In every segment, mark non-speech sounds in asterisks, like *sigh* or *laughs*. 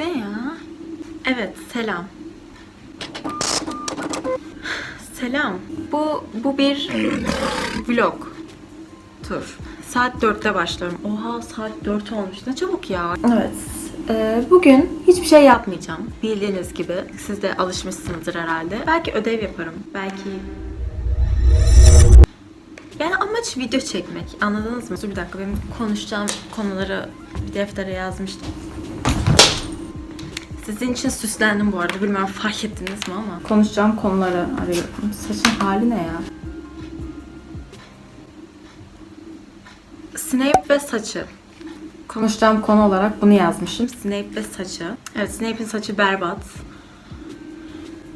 Ne ya? Evet, selam. Selam. Bu bu bir vlog tur. Saat 4'te başlıyorum. Oha saat 4 olmuş. Ne çabuk ya. Evet. e, bugün hiçbir şey yapmayacağım. Bildiğiniz gibi. Siz de alışmışsınızdır herhalde. Belki ödev yaparım. Belki yani amaç video çekmek. Anladınız mı? Dur bir dakika benim konuşacağım konuları bir deftere yazmıştım. Sizin için süslendim bu arada. Bilmem fark ettiniz mi ama. Konuşacağım konuları arıyorum. Saçın hali ne ya? Snape ve saçı. Konuşacağım konu olarak bunu yazmışım. Snape ve saçı. Evet Snape'in saçı berbat.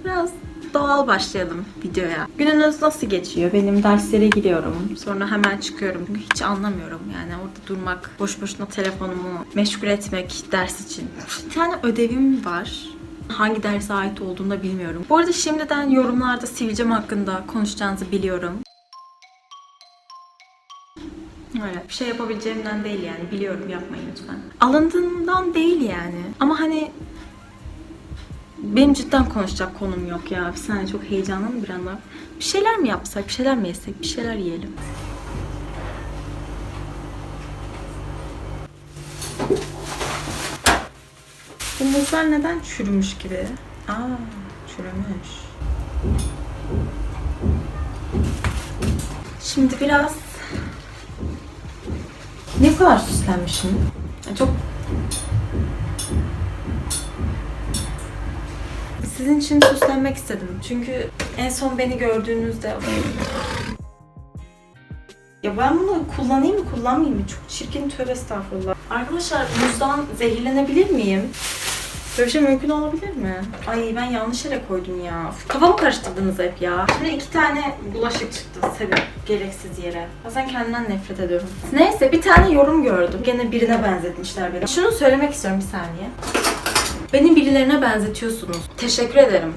Biraz doğal başlayalım videoya. Gününüz nasıl geçiyor? Benim derslere giriyorum. Sonra hemen çıkıyorum. Hiç anlamıyorum yani orada durmak, boş boşuna telefonumu meşgul etmek ders için. Bir tane ödevim var. Hangi derse ait olduğunu da bilmiyorum. Bu arada şimdiden yorumlarda sivilcem hakkında konuşacağınızı biliyorum. Öyle. Bir şey yapabileceğimden değil yani. Biliyorum yapmayın lütfen. Alındığımdan değil yani. Ama hani benim cidden konuşacak konum yok ya. Bir saniye çok heyecanlandım bir anda. Bir şeyler mi yapsak, bir şeyler mi yesek, bir şeyler yiyelim. Bu muzlar neden çürümüş gibi? Aa, çürümüş. Şimdi biraz... Ne kadar süslenmişim? Çok Sizin için süslenmek istedim. Çünkü en son beni gördüğünüzde... Ya ben bunu kullanayım mı kullanmayayım mı? Çok çirkin tövbe estağfurullah. Arkadaşlar muzdan zehirlenebilir miyim? Böyle şey mümkün olabilir mi? Ay ben yanlış yere koydum ya. Kafamı karıştırdınız hep ya. Şimdi iki tane bulaşık çıktı sebep gereksiz yere. Bazen kendimden nefret ediyorum. Neyse bir tane yorum gördüm. Gene birine benzetmişler beni. Şunu söylemek istiyorum bir saniye. Beni birilerine benzetiyorsunuz. Teşekkür ederim.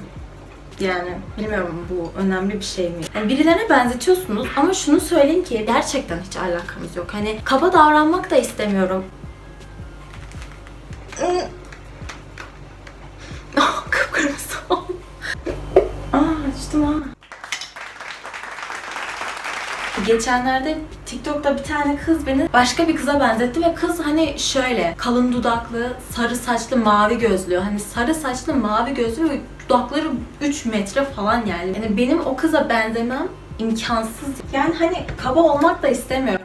Yani bilmiyorum bu önemli bir şey mi? Yani birilerine benzetiyorsunuz ama şunu söyleyeyim ki gerçekten hiç alakamız yok. Hani kaba davranmak da istemiyorum. Geçenlerde TikTok'ta bir tane kız beni başka bir kıza benzetti ve kız hani şöyle kalın dudaklı, sarı saçlı, mavi gözlü. Hani sarı saçlı, mavi gözlü ve dudakları 3 metre falan yani. Yani benim o kıza benzemem imkansız. Yani hani kaba olmak da istemiyorum.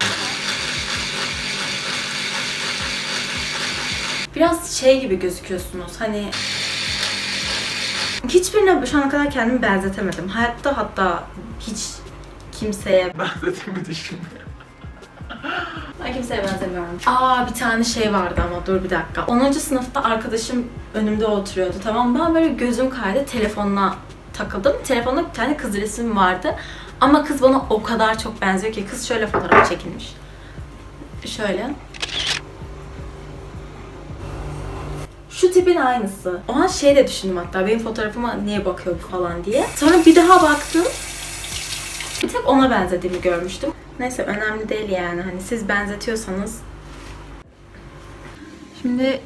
Biraz şey gibi gözüküyorsunuz. Hani hiçbirine şu ana kadar kendimi benzetemedim. Hayatta hatta hiç kimseye *laughs* Benzetimi düşünmüyorum. Ben kimseye benzemiyorum. Aa bir tane şey vardı ama dur bir dakika. 10. sınıfta arkadaşım önümde oturuyordu tamam? Ben böyle gözüm kaydı telefonuna takıldım. Telefonda bir tane kız resmi vardı. Ama kız bana o kadar çok benziyor ki kız şöyle fotoğraf çekilmiş. Şöyle. Şu tipin aynısı. O an şey de düşündüm hatta benim fotoğrafıma niye bakıyor bu falan diye. Sonra bir daha baktım. Bir tek ona benzediğimi görmüştüm. Neyse önemli değil yani. Hani siz benzetiyorsanız. Şimdi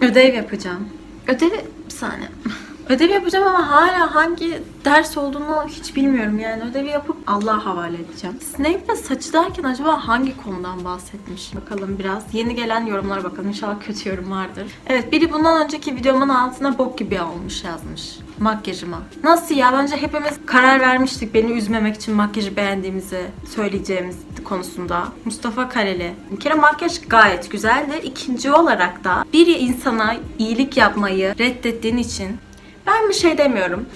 ödev yapacağım. Ödevi bir saniye. *laughs* Ödev yapacağım ama hala hangi ders olduğunu hiç bilmiyorum yani. Ödevi yapıp Allah'a havale edeceğim. Snape ve saçı derken acaba hangi konudan bahsetmiş? Bakalım biraz. Yeni gelen yorumlara bakalım. İnşallah kötü yorum vardır. Evet biri bundan önceki videomun altına bok gibi olmuş yazmış. Makyajıma. Nasıl ya? Bence hepimiz karar vermiştik beni üzmemek için makyajı beğendiğimizi söyleyeceğimiz konusunda. Mustafa Kareli. Bir kere makyaj gayet güzeldi. İkinci olarak da bir insana iyilik yapmayı reddettiğin için ben bir şey demiyorum.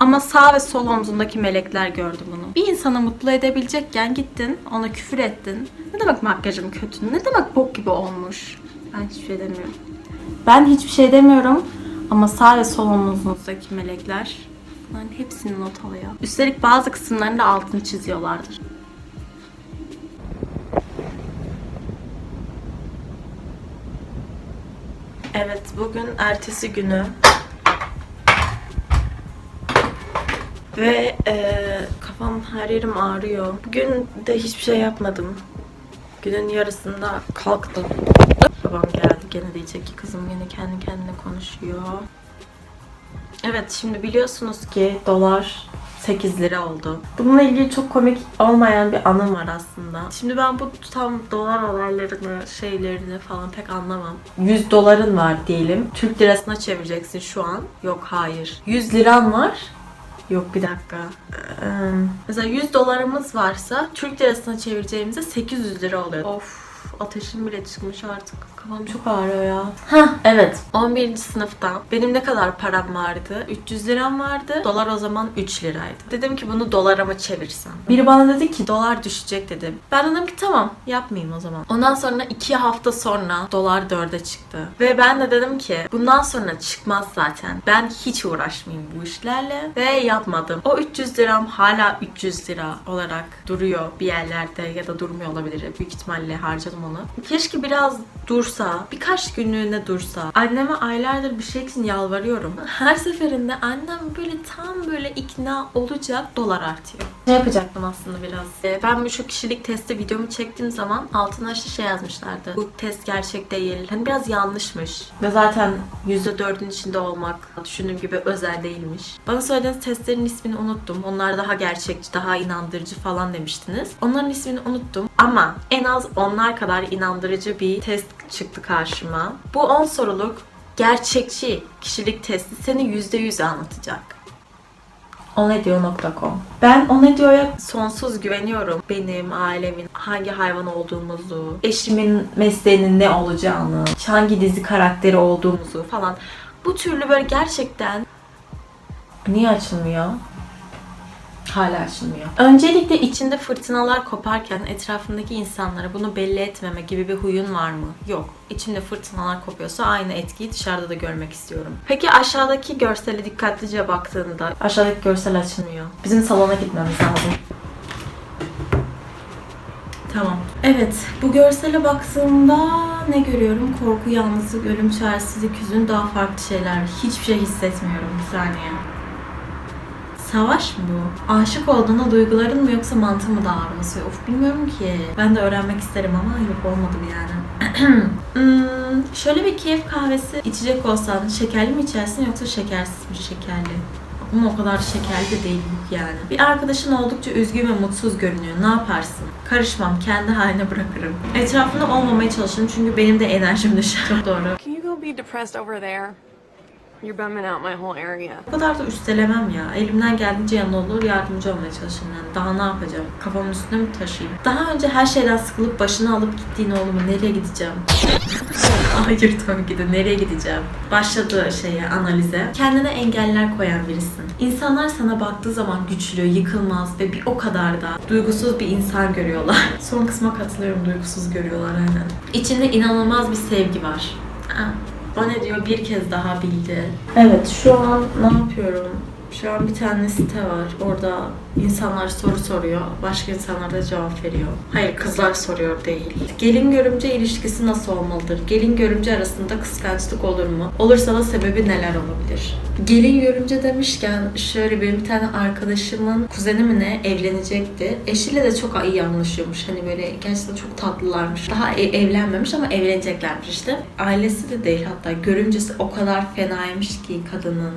Ama sağ ve sol omzundaki melekler gördü bunu. Bir insanı mutlu edebilecekken gittin, ona küfür ettin. Ne demek makyajım kötü? Ne demek bok gibi olmuş? Ben hiçbir şey demiyorum. Ben hiçbir şey demiyorum. Ama sağ ve sol omuzunuzdaki melekler bunların hepsini not alıyor. Üstelik bazı kısımlarında altını çiziyorlardır. Evet, bugün ertesi günü. Ve eee, kafam her yerim ağrıyor. Bugün de hiçbir şey yapmadım. Günün yarısında kalktım. Babam geldi, gene diyecek ki kızım yine kendi kendine konuşuyor. Evet şimdi biliyorsunuz ki dolar 8 lira oldu. Bununla ilgili çok komik olmayan bir anım var aslında. Şimdi ben bu tam dolar olaylarını, şeylerini falan pek anlamam. 100 doların var diyelim. Türk lirasına çevireceksin şu an. Yok hayır. 100 liran var. Yok bir dakika. Ee, mesela 100 dolarımız varsa Türk lirasına çevireceğimizde 800 lira oluyor. Of ateşim bile çıkmış artık. Kafam çok ağrıyor ya. Hah evet. 11. sınıfta benim ne kadar param vardı? 300 liram vardı. Dolar o zaman 3 liraydı. Dedim ki bunu dolara mı çevirsem? Biri bana dedi ki dolar düşecek dedim. Ben dedim ki tamam yapmayayım o zaman. Ondan sonra 2 hafta sonra dolar 4'e çıktı. Ve ben de dedim ki bundan sonra çıkmaz zaten. Ben hiç uğraşmayayım bu işlerle. Ve yapmadım. O 300 liram hala 300 lira olarak duruyor bir yerlerde ya da durmuyor olabilir. Büyük ihtimalle harcadım onu. Keşke biraz dursa, birkaç günlüğüne dursa. Anneme aylardır bir şey için yalvarıyorum. Her seferinde annem böyle tam böyle ikna olacak dolar artıyor. Ne yapacaktım aslında biraz? Ee, Ben bu şu kişilik testi videomu çektiğim zaman altına işte şey yazmışlardı. Bu test gerçek değil. Hani biraz yanlışmış. Ve zaten %4'ün içinde olmak düşündüğüm gibi özel değilmiş. Bana söylediğiniz testlerin ismini unuttum. Onlar daha gerçekçi, daha inandırıcı falan demiştiniz. Onların ismini unuttum. Ama en az onlar kadar inandırıcı bir test çıktı karşıma. Bu 10 soruluk gerçekçi kişilik testi seni %100 anlatacak. Onediyor.com Ben Onedio'ya sonsuz güveniyorum. Benim, ailemin, hangi hayvan olduğumuzu, eşimin mesleğinin ne olacağını, hangi dizi karakteri olduğumuzu falan. Bu türlü böyle gerçekten... Niye açılmıyor? Hala açılmıyor. Öncelikle içinde fırtınalar koparken etrafındaki insanlara bunu belli etmeme gibi bir huyun var mı? Yok. İçinde fırtınalar kopuyorsa aynı etkiyi dışarıda da görmek istiyorum. Peki aşağıdaki görsele dikkatlice baktığında aşağıdaki görsel açılmıyor. Bizim salona gitmemiz lazım. Tamam. Evet, bu görsele baktığımda ne görüyorum? Korku, yalnızlık, ölüm, çaresizlik, hüzün, daha farklı şeyler. Hiçbir şey hissetmiyorum bir saniye. Savaş mı bu? Aşık olduğunda duyguların mı yoksa mantı mı daha ağır? Of bilmiyorum ki. Ben de öğrenmek isterim ama yok olmadı yani. *clears throat* hmm, şöyle bir keyif kahvesi içecek olsan şekerli mi içersin yoksa şekersiz mi şekerli? Ama o kadar şekerli de değil yani. Bir arkadaşın oldukça üzgün ve mutsuz görünüyor. Ne yaparsın? Karışmam. Kendi haline bırakırım. Etrafında olmamaya çalışırım çünkü benim de enerjim düşer. *laughs* Çok doğru. Can you go be depressed over there? You're bumming out my whole area. O kadar da üstelemem ya. Elimden geldiğince yanında olur, yardımcı olmaya çalışırım yani. Daha ne yapacağım? Kafamın üstüne mi taşıyayım? Daha önce her şeyden sıkılıp başını alıp gittiğin oğlumu nereye gideceğim? *laughs* Hayır tabii ki de nereye gideceğim? Başladığı şeye, analize. Kendine engeller koyan birisin. İnsanlar sana baktığı zaman güçlü, yıkılmaz ve bir o kadar da duygusuz bir insan görüyorlar. *laughs* Son kısma katılıyorum, duygusuz görüyorlar aynen. İçinde inanılmaz bir sevgi var. Ha. O ne diyor? Bir kez daha bildi. Evet şu an ne yapıyorum? Şu an bir tane site var. Orada insanlar soru soruyor. Başka insanlar da cevap veriyor. Hayır kızlar soruyor değil. Gelin görümce ilişkisi nasıl olmalıdır? Gelin görümce arasında kıskançlık olur mu? Olursa da sebebi neler olabilir? Gelin görümce demişken şöyle benim bir tane arkadaşımın kuzeni mi ne evlenecekti. Eşiyle de çok iyi anlaşıyormuş. Hani böyle gerçekten çok tatlılarmış. Daha e- evlenmemiş ama evleneceklermiş işte. Ailesi de değil hatta görümcesi o kadar fenaymış ki kadının.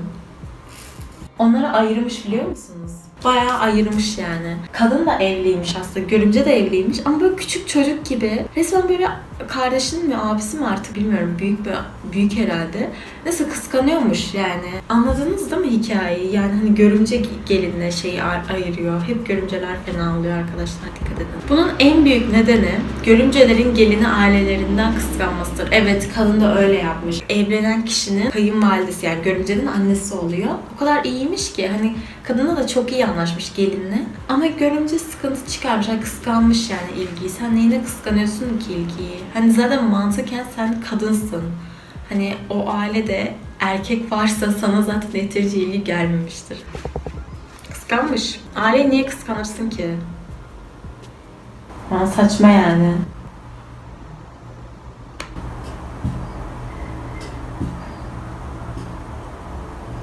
Onları ayırmış biliyor musunuz? Bayağı ayırmış yani. Kadın da evliymiş aslında. Görümce de evliymiş ama böyle küçük çocuk gibi. Resmen böyle kardeşinin mi abisi mi artık bilmiyorum. Büyük bir büyük herhalde. Neyse kıskanıyormuş yani. Anladınız değil mi hikayeyi? Yani hani görümce gelinle şeyi ay- ayırıyor. Hep görümceler fena oluyor arkadaşlar dikkat edin. Bunun en büyük nedeni görümcelerin gelini ailelerinden kıskanmasıdır. Evet kadın da öyle yapmış. Evlenen kişinin kayınvalidesi yani görümcenin annesi oluyor. O kadar iyiymiş ki hani kadına da çok iyi anlaşmış gelinle. Ama görümce sıkıntı çıkarmış. Yani kıskanmış yani ilgiyi. Sen neyine kıskanıyorsun ki ilgiyi? Hani zaten mantıken sen kadınsın. Hani o ailede erkek varsa sana zaten yeterince ilgi gelmemiştir. Kıskanmış. Aileyi niye kıskanırsın ki? Bana saçma yani.